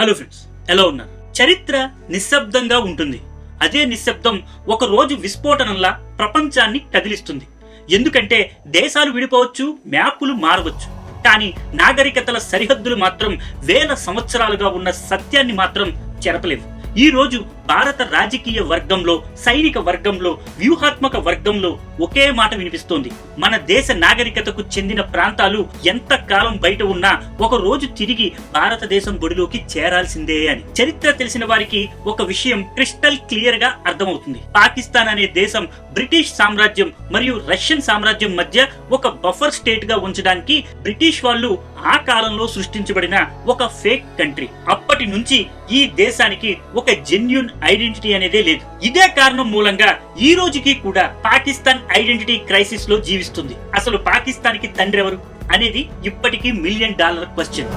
Hello friends ఎలా ఉన్నారు? చరిత్ర నిశ్శబ్దంగా ఉంటుంది. అదే నిశ్శబ్దం ఒక రోజు విస్ఫోటనంలా ప్రపంచాన్ని కదిలిస్తుంది. ఎందుకంటే దేశాలు విడిపోవచ్చు మ్యాపులు మారవచ్చు. కానీ నాగరికతల సరిహద్దులు మాత్రం వేల సంవత్సరాలుగా ఉన్న సత్యాన్ని మాత్రం చెరపలేవు. ఈ రోజు భారత రాజకీయ వర్గంలో సైనిక వర్గంలో వ్యూహాత్మక వర్గంలో ఒకే మాట వినిపిస్తోంది. మన దేశ నాగరికతకు చెందిన ప్రాంతాలు ఎంత కాలం బయట ఉన్నా ఒక రోజు తిరిగి భారతదేశం బొడిలోకి చేరాల్సిందే అని. చరిత్ర తెలిసిన వారికి ఒక విషయం క్రిస్టల్ క్లియర్గా అర్థమవుతుంది. పాకిస్తాన్ అనే దేశం బ్రిటిష్ సామ్రాజ్యం మరియు రష్యన్ సామ్రాజ్యం మధ్య ఒక బఫర్ స్టేట్గా ఉంచడానికి బ్రిటిష్ వాళ్ళు ఆ కాలంలో సృష్టించబడిన ఒక ఫేక్ కంట్రీ. అప్పటి నుంచి ఈ దేశానికి ఒక జెన్యున్ ఐడెంటిటీ అనేదే లేదు. ఇదే కారణం మూలంగా ఈ రోజుకి కూడా పాకిస్తాన్ ఐడెంటిటీ క్రైసిస్లో జీవిస్తుంది. అసలు పాకిస్తాన్కి తండ్రి ఎవరు అనేది ఇప్పటికీ మిలియన్ డాలర్ క్వశ్చన్.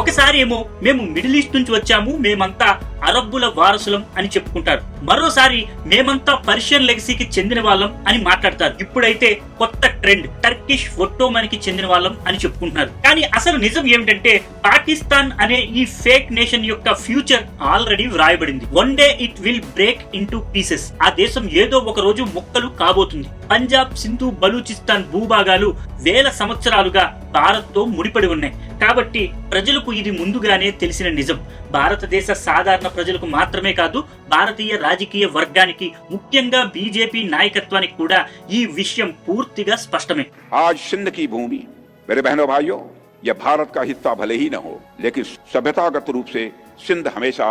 ఒకసారి ఏమో మేము మిడిల్ ఈస్ట్ నుంచి వచ్చాము మేమంతా అరబ్బుల వారసులం అని చెప్పుకుంటారు. మరోసారి మేమంతా పర్షియన్ లెగసీకి చెందిన వాళ్ళం అని మాట్లాడతారు. ఇప్పుడైతే కొత్త ట్రెండ్ టర్కిష్ ఒట్టోమన్కి చెందిన వాళ్ళం అని చెప్పుకుంటున్నారు. కానీ అసలు నిజం ఏమిటంటే పాకిస్తాన్ అనే ఈ ఫేక్ నేషన్ యొక్క ఫ్యూచర్ ఆల్రెడీ వ్రాయబడింది. One day it will break in pieces. ఆ దేశం ఏదో ఒక రోజు ముక్కలు కాబోతుంది. పంజాబ్ సింధు బలూచిస్తాన్ భూభాగాలు వేల సంవత్సరాలుగా భారత్ తో ముడిపడి ఉన్నాయి కాబట్టి ప్రజలకు ఇది ముందుగానే తెలిసిన నిజం భారతదేశ సాధారణ ప్రజలకు మాత్రమే కాదు భారతీయ రాజకీయ వర్గానికి ముఖ్యంగా బీజేపీ నాయకత్వానికి కూడా ఈ విషయం పూర్తిగా స్పష్టమే आज सिंध की भूमि मेरे बहनों भाइयों यह भारत का हिस्सा भले ही न हो लेकिन सभ्यतागत रूप से सिंध हमेशा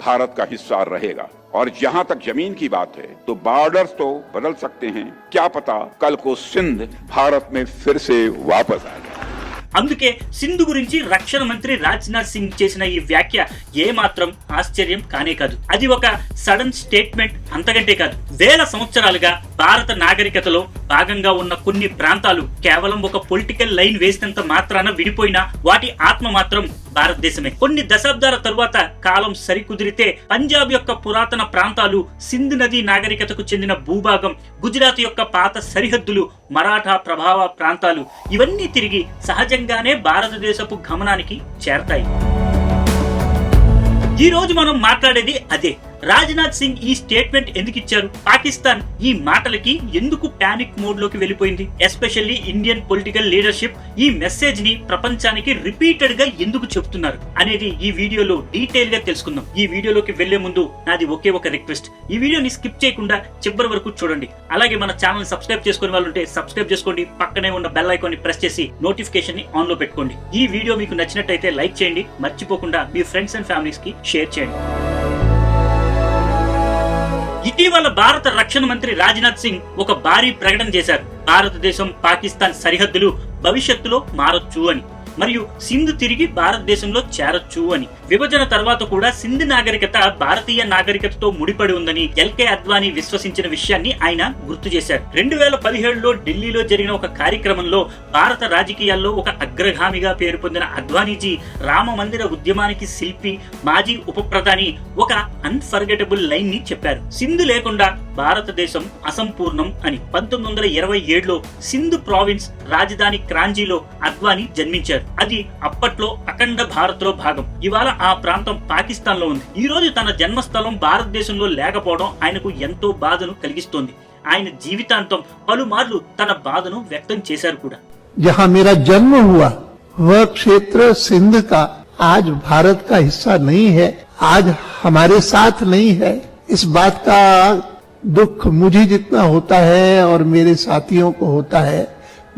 भारत का हिस्सा रहेगा और जहाँ तक ज़मीन की बात है तो बॉर्डर तो बदल सकते हैं। क्या पता कल को सिंध भारत में फिर से वापस आ जाए। అందుకే సింధు గురించి రక్షణ మంత్రి రాజ్నాథ్ సింగ్ చేసిన ఈ వ్యాఖ్య ఏ మాత్రం ఆశ్చర్యం కానే కాదు. అది ఒక సడన్ స్టేట్మెంట్ అంతకంటే కాదు. వేల సంవత్సరాలుగా భారత నాగరికతలో భాగంగా ఉన్న కొన్ని ప్రాంతాలు కేవలం ఒక పొలిటికల్ లైన్ వేసినంత మాత్రాన విడిపోయినా వాటి ఆత్మ మాత్రం భారతదేశమే. కొన్ని దశాబ్దాల తరువాత కాలం సరికుదిరితే పంజాబ్ యొక్క పురాతన ప్రాంతాలు సింధు నది నాగరికతకు చెందిన భూభాగం గుజరాత్ యొక్క పాత సరిహద్దులు మరాఠా ప్రభావ ప్రాంతాలు ఇవన్నీ తిరిగి సహజంగానే భారతదేశపు గమనానికి చేరతాయి. ఈ రోజు మనం మాట్లాడేది అదే. రాజ్నాథ్ సింగ్ ఈ స్టేట్మెంట్ ఎందుకు ఇచ్చారు? పాకిస్తాన్ ఈ మాటలకి ఎందుకు పానిక్ మోడ్లోకి వెళ్ళిపోయింది? ఎస్పెషల్లీ ఇండియన్ పొలిటికల్ లీడర్షిప్ ఈ మెసేజ్ని ప్రపంచానికి రిపీటెడ్గా ఎందుకు చెప్తున్నారు అనేది ఈ వీడియోలో డీటెయిల్గా తెలుసుకుందాం. ఈ వీడియోలోకి వెళ్ళే ముందు నాది ఒకే ఒక రిక్వెస్ట్ ఈ వీడియోని స్కిప్ చేయకుండా చివరి వరకు చూడండి. అలాగే మన ఛానల్ సబ్స్క్రైబ్ చేసుకునే వాళ్ళు ఉంటే సబ్స్క్రైబ్ చేసుకోండి. పక్కనే ఉన్న బెల్ ఐకాన్ని ప్రెస్ చేసి నోటిఫికేషన్ని ఆన్లో పెట్టుకోండి. ఈ వీడియో మీకు నచ్చినట్టయితే లైక్ చేయండి. మర్చిపోకుండా మీ ఫ్రెండ్స్ అండ్ ఫ్యామిలీస్కి షేర్ చేయండి. ఇటీవల భారత రక్షణ మంత్రి రాజ్నాథ్ సింగ్ ఒక భారీ ప్రకటన చేశారు. భారతదేశం పాకిస్తాన్ సరిహద్దులు భవిష్యత్తులో మారొచ్చు అని. మరియు సింధు తిరిగి భారతదేశంలో చేరొచ్చు అని. విభజన తర్వాత కూడా సింధు నాగరికత భారతీయ నాగరికతతో ముడిపడి ఉందని ఎల్కే అద్వానీ విశ్వసించిన విషయాన్ని ఆయన గుర్తు చేశారు. రెండు వేల పదిహేడులో ఢిల్లీలో జరిగిన ఒక కార్యక్రమంలో భారత రాజకీయాల్లో ఒక అగ్రగామిగా పేరు పొందిన అద్వానీజీ రామ మందిర ఉద్యమానికి శిల్పి మాజీ ఉప ప్రధాని ఒక అన్ఫర్గెటబుల్ లైన్ని చెప్పారు. సింధు లేకుండా భారతదేశం అసంపూర్ణం అని పంతొమ్మిది వందల ఇరవై ఏడులో సింధు ప్రావిన్స్ రాజధాని క్రాంజీలో అద్వానీ జన్మించారు అది అప్పట్లో అఖండ భారత్ లో భాగం ఇవాళ ఆ ప్రాంతం పాకిస్తాన్ లో ఉంది ఈ రోజు తన జన్మస్థలం భారతదేశంలో లేకపోవడం ఆయనకు ఎంతో బాధను కలిగిస్తోంది ఆయన జీవితాంతం పలుమార్లు తన బాధను వ్యక్తం చేశారు కూడా जहां मेरा जन्म हुआ वह क्षेत्र सिंध का आज भारत का हिस्सा नहीं है आज हमारे साथ नहीं है इस बात का दुख मुझे जितना होता है और मेरे साथियों को होता है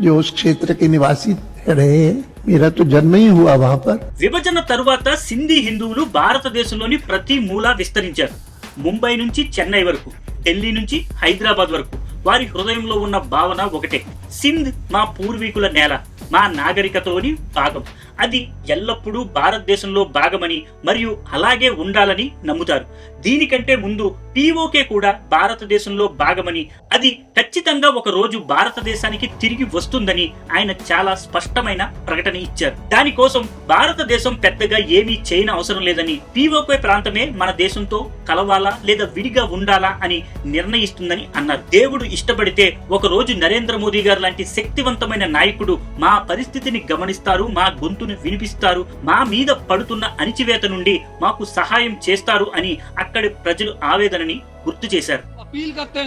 जो उस क्षेत्र के निवासी रहे हैं मेरा तो जन्म ही हुआ वहां पर విభజన తరువాత సింధీ హిందువులు భారతదేశంలోని ప్రతి మూల విస్తరించారు ముంబై నుంచి చెన్నై వరకు ఢిల్లీ నుంచి హైదరాబాద్ వరకు వారి హృదయంలో ఉన్న భావన ఒకటే సింధ్ మా పూర్వీకుల నేల మా నాగరికతలోని భాగం అది ఎల్లప్పుడూ భారతదేశంలో భాగమని మరియు అలాగే ఉండాలని నమ్ముతారు. దీనికంటే ముందు పీఓకే కూడా భారతదేశంలో భాగమని అది ఖచ్చితంగా ఒక రోజు భారతదేశానికి తిరిగి వస్తుందని ఆయన చాలా స్పష్టమైన ప్రకటన ఇచ్చారు. దానికోసం భారతదేశం పెద్దగా ఏమీ చేయని అవసరం లేదని పీఓకే ప్రాంతమే మన దేశంతో కలవాలా లేదా విడిగా ఉండాలా అని నిర్ణయిస్తుందని అన్నారు. దేవుడు ఇష్టపడితే ఒక రోజు నరేంద్ర మోదీ గారు లాంటి శక్తివంతమైన నాయకుడు మా పరిస్థితిని గమనిస్తారు మా గొంతు గొంతును వినిపిస్తారు మా మీద పడుతున్న అణిచివేత నుండి మాకు సహాయం చేస్తారు అని అక్కడి ప్రజలు ఆవేదనని గుర్తు చేశారు. అపీల్ కర్తే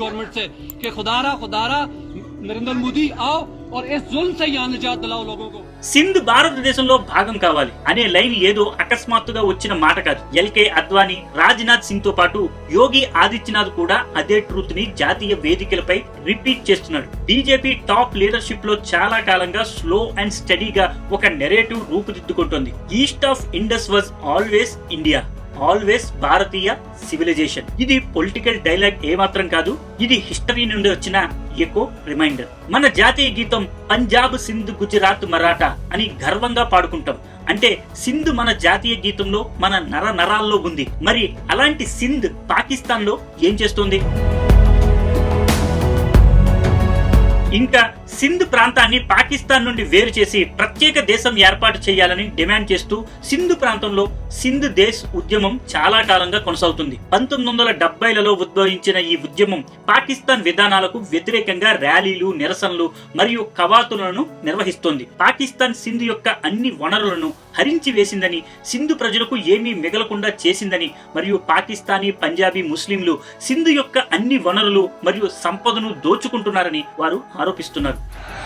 గవర్నమెంట్ సే కే ఖుదారా ఖుదారా खुदारा नरेंद्र मोदी आओ और इस जुल्म से यहाँ निजात दिलाओ लोगों को సింధ్ భారతదేశంలో భాగం కావాలి అనే లైన్ ఏదో అకస్మాత్తుగా వచ్చిన మాట కాదు ఎల్కే అద్వానీ రాజ్నాథ్ సింగ్ తో పాటు యోగి ఆదిత్యనాథ్ కూడా అదే ట్రూత్ ని జాతీయ వేదికలపై రిపీట్ చేస్తున్నాడు బీజేపీ టాప్ లీడర్షిప్ లో చాలా కాలంగా స్లో అండ్ స్టడీగా ఒక narrative రూపుదిద్దుకుంటోంది east of Indus was always India always Bharatiya civilisation ఇది పొలిటికల్ డైలాగ్ ఏమాత్రం కాదు ఇది హిస్టరీ నుండి వచ్చిన ఎకో రిమైండర్ మన జాతీయ గీతం పంజాబ్ సింధ్ గుజరాత్ మరాఠా అని గర్వంగా పాడుకుంటాం. అంటే సింధ్ మన జాతీయ గీతంలో మన నర నరాల్లో ఉంది. మరి అలాంటి సింధ్ పాకిస్తాన్లో ఏం చేస్తుంది? ఇంకా సింధ్ ప్రాంతాన్ని పాకిస్తాన్ నుండి వేరు చేసి ప్రత్యేక దేశం ఏర్పాటు చేయాలని డిమాండ్ చేస్తూ సింధు ప్రాంతంలో సింధ్ దేశ్ ఉద్యమం చాలా కాలంగా కొనసాగుతుంది. పంతొమ్మిది వందల డెబ్బైలలో ఉద్భవించిన ఈ ఉద్యమం పాకిస్తాన్ విధానాలకు వ్యతిరేకంగా ర్యాలీలు నిరసనలు మరియు కవాతులను నిర్వహిస్తోంది. పాకిస్తాన్ సింధు యొక్క అన్ని వనరులను హరించి వేసిందని సింధు ప్రజలకు ఏమీ మిగలకుండా చేసిందని మరియు పాకిస్తానీ పంజాబీ ముస్లింలు సింధు యొక్క అన్ని వనరులు మరియు సంపదను దోచుకుంటున్నారని వారు ఆరోపిస్తున్నారు. Yeah.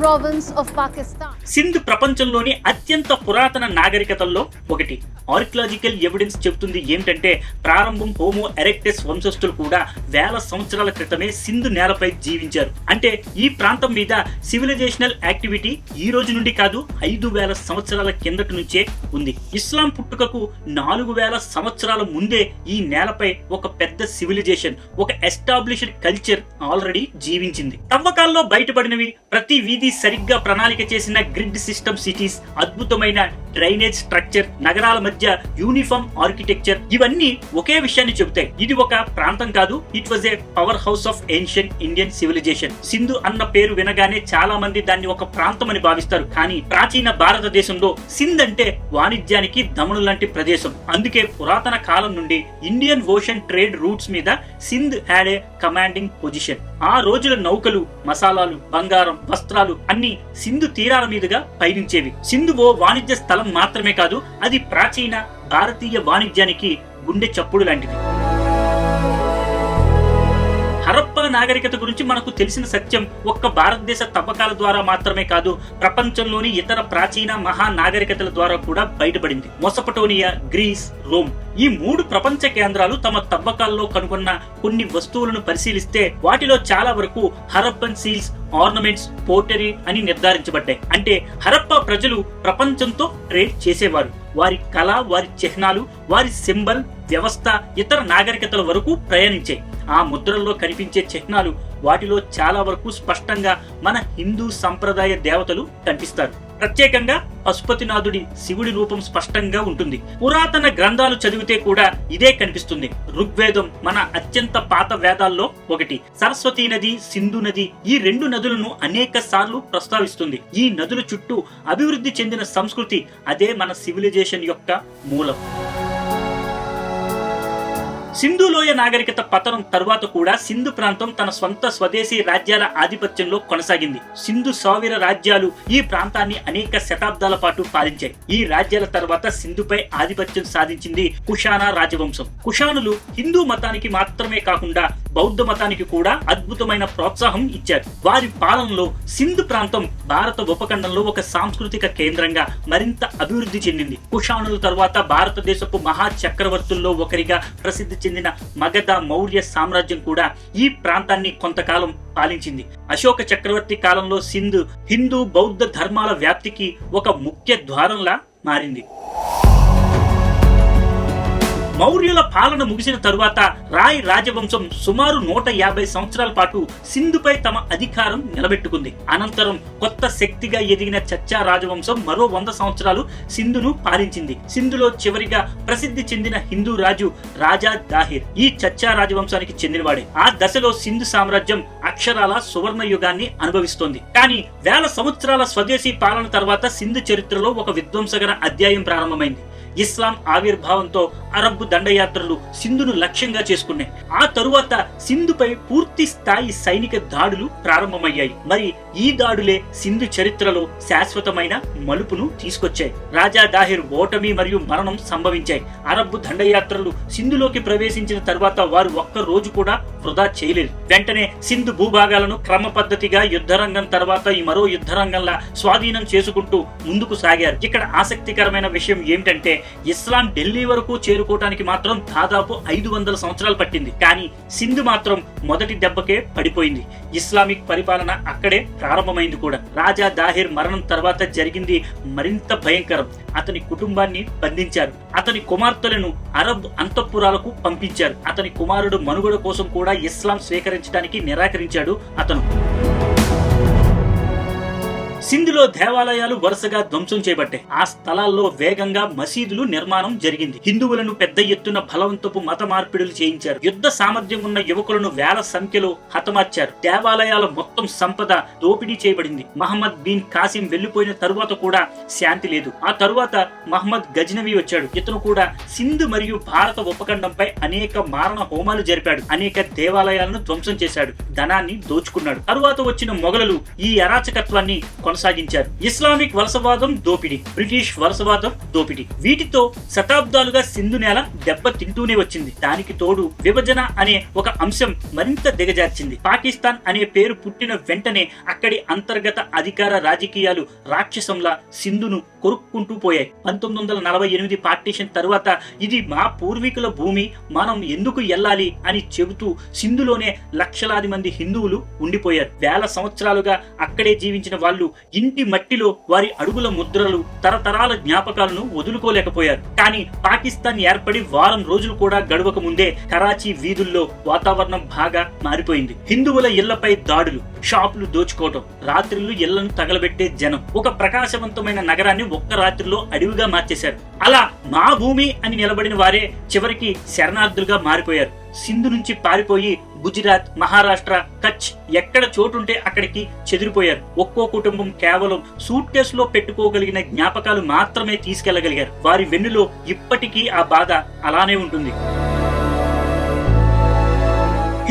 Province of Pakistan Sindh ప్రపంచంలోని అత్యంత పురాతన నాగరికతల్లో ఒకటి. ఆర్కిలాజికల్ ఎవిడెన్స్ చెబుతుంది ఏమిటంటే ప్రారంభం హోమో ఎరెక్టెస్ వంశస్థులు కూడా వేల సంవత్సరాల క్రితమే సింధు నేలపై జీవించారు. అంటే ఈ ప్రాంతం మీద సివిలైజేషనల్ యాక్టివిటీ ఈ రోజు నుండి కాదు ఐదు వేల సంవత్సరాల కిందటి నుంచే ఉంది. ఇస్లాం పుట్టుకకు నాలుగు వేల సంవత్సరాల ముందే ఈ నేలపై ఒక పెద్ద సివిలైజేషన్ ఒక ఎస్టాబ్లిష్డ్ కల్చర్ ఆల్రెడీ జీవించింది. తవ్వకాల్లో బయటపడినవి ప్రతి వీధి సరిగ్గా ప్రణాళిక చేసిన గ్రిడ్ సిస్టమ్ సిటీస్ అద్భుతమైన డ్రైనేజ్ స్ట్రక్చర్ నగరాల మధ్య యూనిఫామ్ ఆర్కిటెక్చర్ ఇవన్నీ ఒకే విషయాన్ని చెబుతాయి. ఇది ఒక ప్రాంతం కాదు. It was a power house of ancient Indian civilisation Sindhu అన్న పేరు వినగానే చాలా మంది దాన్ని ఒక ప్రాంతం అని భావిస్తారు. కానీ ప్రాచీన భారతదేశంలో సింధ్ అంటే వాణిజ్యానికి దమను లాంటి ప్రదేశం. అందుకే పురాతన కాలం నుండి ఇండియన్ ఓషన్ ట్రేడ్ రూట్స్ మీద Sindh had a commanding position ఆ రోజుల నౌకలు మసాలాలు బంగారం వస్త్రాలు అన్ని సింధు తీరాల మీదుగా పయనించేవి. సింధు ఓ వాణిజ్య స్థలం మాత్రమే కాదు అది ప్రాచీన భారతీయ వాణిజ్యానికి గుండె చప్పుడు లాంటిది. నాగరికత గురించి మనకు తెలిసిన సత్యం ఒక్క భారతదేశ తవ్వకాల ద్వారా మాత్రమే కాదు ప్రపంచంలోని ఇతర ప్రాచీన మహా నాగరికతల ద్వారా కూడా బయటపడింది. Mesopotamia Greece Rome. ఈ మూడు ప్రపంచ కేంద్రాలు తమ తవ్వకాల్లో కనుగొన్న కొన్ని వస్తువులను పరిశీలిస్తే వాటిలో చాలా వరకు హరప్పన్ సీల్స్ ఆర్నమెంట్స్ పోటరీ అని నిర్ధారించబడ్డాయి. అంటే హరప్ప ప్రజలు ప్రపంచంతో ట్రేడ్ చేసేవారు. వారి కళ వారి చిహ్నాలు వారి సింబల్ వ్యవస్థ ఇతర నాగరికతల వరకు ప్రయాణించాయి ఆ ముద్రల్లో కనిపించే చిహ్నాలు వాటిలో చాలా వరకు స్పష్టంగా మన హిందూ సంప్రదాయ దేవతలు కనిపిస్తారు. ప్రత్యేకంగా పశుపతినాథుడి శివుడి రూపం స్పష్టంగా ఉంటుంది. పురాతన గ్రంథాలు చదివితే కూడా ఇదే కనిపిస్తుంది. ఋగ్వేదం మన అత్యంత పాత వేదాల్లో ఒకటి. సరస్వతీ నది సింధు నది ఈ రెండు నదులను అనేక సార్లు ప్రస్తావిస్తుంది. ఈ నదుల చుట్టూ అభివృద్ధి చెందిన సంస్కృతి అదే మన సివిలైజేషన్ యొక్క మూలం. సింధు లోయ నాగరికత పతనం తరువాత కూడా సింధు ప్రాంతం తన స్వంత స్వదేశీ రాజ్యాల ఆధిపత్యంలో కొనసాగింది. సింధు సావిర రాజ్యాలు ఈ ప్రాంతాన్ని అనేక శతాబ్దాల పాటు పాలించాయి. ఈ రాజ్యాల తర్వాత సింధుపై ఆధిపత్యం సాధించింది కుషానా రాజవంశం. కుషానులు హిందూ మతానికి మాత్రమే కాకుండా బౌద్ధ మతానికి కూడా అద్భుతమైన ప్రోత్సాహం ఇచ్చారు. వారి పాలనలో సింధు ప్రాంతం భారత ఉపఖండంలో ఒక సాంస్కృతిక కేంద్రంగా మరింత అభివృద్ధి చెందింది. కుషాణుల తర్వాత భారతదేశపు మహా చక్రవర్తుల్లో ఒకరిగా ప్రసిద్ధి చెందిన మగధ మౌర్య సామ్రాజ్యం కూడా ఈ ప్రాంతాన్ని కొంతకాలం పాలించింది. అశోక చక్రవర్తి కాలంలో సింధు హిందూ బౌద్ధ ధర్మాల వ్యాప్తికి ఒక ముఖ్య ద్వారంలా మారింది. మౌర్యుల పాలన ముగిసిన తరువాత రాయ్ రాజవంశం సుమారు నూట యాభై సంవత్సరాల పాటు సింధుపై తమ అధికారం నిలబెట్టుకుంది. అనంతరం కొత్త శక్తిగా ఎదిగిన చచ్చా రాజవంశం మరో వంద సంవత్సరాలు సింధును పాలించింది. సింధులో చివరిగా ప్రసిద్ధి చెందిన హిందూ రాజు రాజా దాహిర్ ఈ చచ్చా రాజవంశానికి చెందినవాడే. ఆ దశలో సింధు సామ్రాజ్యం అక్షరాల సువర్ణ యుగాన్ని అనుభవిస్తోంది. కానీ వేల సంవత్సరాల స్వదేశీ పాలన తర్వాత సింధు చరిత్రలో ఒక విధ్వంసకర అధ్యాయం ప్రారంభమైంది. ఇస్లాం ఆవిర్భావంతో అరబ్బు దండయాత్రలు సింధును లక్ష్యంగా చేసుకున్నాయి. ఆ తరువాత సింధుపై పూర్తి స్థాయి సైనిక దాడులు ప్రారంభమయ్యాయి. మరి ఈ దాడులే సింధు చరిత్రలో శాశ్వతమైన మలుపును తీసుకొచ్చాయి. రాజా దాహిర్ ఓటమి మరియు మరణం సంభవించాయి. అరబ్బు దండయాత్రలు సింధులోకి ప్రవేశించిన తర్వాత వారు ఒక్క రోజు కూడా వృధా చేయలేదు. వెంటనే సింధు భూభాగాలను క్రమ పద్ధతిగా యుద్ధరంగం తర్వాత ఈ మరో యుద్ధరంగంలా స్వాధీనం చేసుకుంటూ ముందుకు సాగారు. ఇక్కడ ఆసక్తికరమైన విషయం ఏమిటంటే ఇస్లాం ఢిల్లీ వరకు చేరుకోవటానికి మాత్రం దాదాపు ఐదు వందల సంవత్సరాలు పట్టింది. కానీ సింధు మాత్రం మొదటి దెబ్బకే పడిపోయింది. ఇస్లామిక్ పరిపాలన అక్కడే ప్రారంభమైంది కూడా. రాజా దాహిర్ మరణం తర్వాత జరిగింది మరింత భయంకరం. అతని కుటుంబాన్ని బంధించారు. అతని కుమార్తెలను అరబ్ అంతఃపురాలకు పంపించారు. అతని కుమారుడు మనుగడ కోసం కూడా ఇస్లాం స్వీకరించడానికి నిరాకరించాడు అతను. సింధులో దేవాలయాలు వరుసగా ధ్వంసం చేయబట్టాయి ఆ స్థలాల్లో వేగంగా మసీదులు నిర్మాణం జరిగింది. హిందువులను పెద్ద ఎత్తున బలవంతపు మత మార్పిడులు చేయించారు. యుద్ధ సామర్థ్యం ఉన్న యువకులను వేల సంఖ్యలో హతమార్చారు. దేవాలయాల మొత్తం సంపద దోపిడీ చేయబడింది. మహమ్మద్ బిన్ కాసిం వెళ్ళిపోయిన తరువాత కూడా శాంతి లేదు. ఆ తరువాత మహమ్మద్ గజనవి వచ్చాడు. ఇతను కూడా సింధు మరియు భారత ఉపఖండంపై అనేక మారణ హోమాలు జరిపాడు. అనేక దేవాలయాలను ధ్వంసం చేశాడు. ధనాన్ని దోచుకున్నాడు. తరువాత వచ్చిన మొఘలులు ఈ అరాచకత్వాన్ని కొనసాగించారు. ఇస్లామిక్ వలసవాదం దోపిడీ బ్రిటిష్ వలసవాదం దోపిడీ. వీటితో శతాబ్దాలుగా సింధు నేల దెబ్బ తింటూనే వచ్చింది. దానికి తోడు విభజన అనే ఒక అంశం మరింత దిగజార్చింది. పాకిస్తాన్ అనే పేరు పుట్టిన వెంటనే అక్కడి అంతర్గత అధికార రాజకీయాలు రాక్షసంలా సింధును కొరుక్కుంటూ పోయాయి. పంతొమ్మిది వందల నలభై ఎనిమిది పార్టీషన్ తర్వాత ఇది మా పూర్వీకుల భూమి మనం ఎందుకు వెళ్ళాలి అని చెబుతూ సింధులోనే లక్షలాది మంది హిందువులు ఉండిపోయారు. వేల సంవత్సరాలుగా అక్కడే జీవించిన వాళ్ళు ఇంటి మట్టిలో వారి అడుగుల ముద్రలు తరతరాల జ్ఞాపకాలను వదులుకోలేకపోయారు. కానీ పాకిస్తాన్ ఏర్పడి వారం రోజులు కూడా గడవక ముందే కరాచీ వీధుల్లో వాతావరణం బాగా మారిపోయింది. హిందువుల ఇళ్ళపై దాడులు షాపులు దోచుకోవటం రాత్రిళ్ళు ఇళ్ళను తగలబెట్టే జనం ఒక ప్రకాశవంతమైన నగరాన్ని ఒక్క రాత్రిలో అడవిగా మార్చేశారు. అలా మా భూమి అని నిలబడిన వారే చివరికి శరణార్థులుగా మారిపోయారు. సింధు నుంచి పారిపోయి గుజరాత్ మహారాష్ట్ర కచ్ ఎక్కడ చోటుంటే అక్కడికి చెదిరిపోయారు. ఒక్కో కుటుంబం కేవలం సూట్ కేసులో పెట్టుకోగలిగిన జ్ఞాపకాలు మాత్రమే తీసుకెళ్ళగలిగారు. వారి వెన్నులో ఇప్పటికీ ఆ బాధ అలానే ఉంటుంది.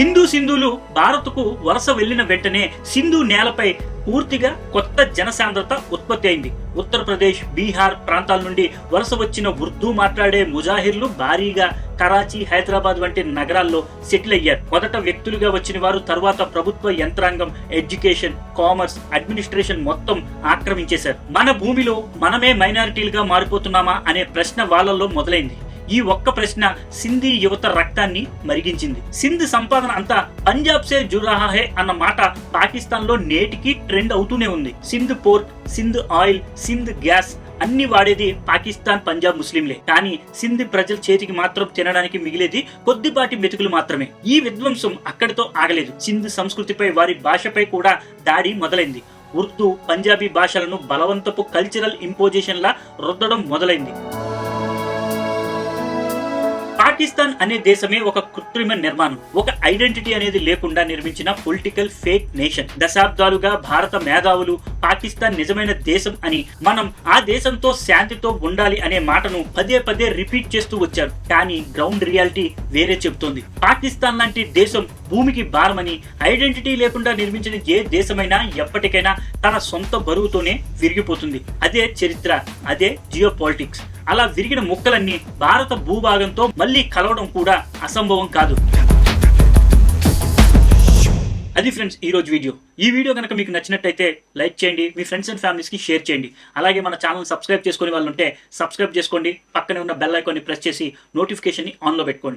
హిందూ సింధులు భారత్కు వలస వెళ్ళిన వెంటనే సింధు నేలపై పూర్తిగా కొత్త జనసాంద్రత ఉత్పత్తి అయింది. ఉత్తరప్రదేశ్ బీహార్ ప్రాంతాల నుండి వలస వచ్చిన ఉర్దూ మాట్లాడే ముజాహిర్లు భారీగా కరాచీ హైదరాబాద్ వంటి నగరాల్లో సెటిల్ అయ్యారు. మొదట వ్యక్తులుగా వచ్చిన వారు తర్వాత ప్రభుత్వ యంత్రాంగం ఎడ్యుకేషన్ కామర్స్ అడ్మినిస్ట్రేషన్ మొత్తం ఆక్రమించేశారు. మన భూమిలో మనమే మైనారిటీలుగా మారిపోతున్నామా అనే ప్రశ్న వాళ్ళల్లో మొదలైంది. ఈ ఒక్క ప్రశ్న సింధీ యువత రక్తాన్ని మరిగించింది. సింధ్ సంపాదన అంతా పంజాబ్ సే జురాహా హే అన్న మాట పాకిస్తాన్లో నేటికి ట్రెండ్ అవుతూనే ఉంది. Sindh port Sindh oil Sindh gas అన్ని వాడేది పాకిస్తాన్ పంజాబ్ ముస్లింలే. కానీ సింధ్ ప్రజల చేతికి మాత్రం తినడానికి మిగిలేది కొద్దిపాటి మెతుకులు మాత్రమే. ఈ విధ్వంసం అక్కడితో ఆగలేదు. సింధ్ సంస్కృతిపై వారి భాషపై కూడా దాడి మొదలైంది. ఉర్దూ పంజాబీ భాషలను బలవంతపు కల్చరల్ ఇంపోజిషన్ లా రుద్దడం మొదలైంది. పాకిస్తాన్ అనే దేశమే ఒక కృత్రిమ నిర్మాణం. ఒక ఐడెంటిటీ అనేది లేకుండా నిర్మించిన పొలిటికల్ ఫేక్ నేషన్. దశాబ్దాలుగా భారత మేధావులు పాకిస్తాన్ నిజమైన దేశం అని మనం ఆ దేశంతో శాంతితో ఉండాలి అనే మాటను పదే పదే రిపీట్ చేస్తూ వచ్చారు. కానీ గ్రౌండ్ రియాలిటీ వేరే చెబుతోంది. పాకిస్తాన్ లాంటి దేశం భూమికి భారమని ఐడెంటిటీ లేకుండా నిర్మించిన ఏ దేశమైనా ఎప్పటికైనా తన సొంత బరువుతోనే విరిగిపోతుంది. అదే చరిత్ర అదే జియో పాలిటిక్స్ అలా విరిగిన ముక్కలన్నీ భారత భూభాగంతో మళ్ళీ కలవడం కూడా అసంభవం కాదు. అది ఫ్రెండ్స్ ఈరోజు వీడియో. ఈ వీడియో కనుక మీకు నచ్చినట్టయితే లైక్ చేయండి మీ ఫ్రెండ్స్ అండ్ ఫ్యామిలీస్కి షేర్ చేయండి. అలాగే మన ఛానల్ సబ్స్క్రైబ్ చేసుకునే వాళ్ళు ఉంటే సబ్స్క్రైబ్ చేసుకోండి పక్కనే ఉన్న బెల్ ఐకాన్ని ప్రెస్ చేసి నోటిఫికేషన్ని ఆన్లో పెట్టుకోండి.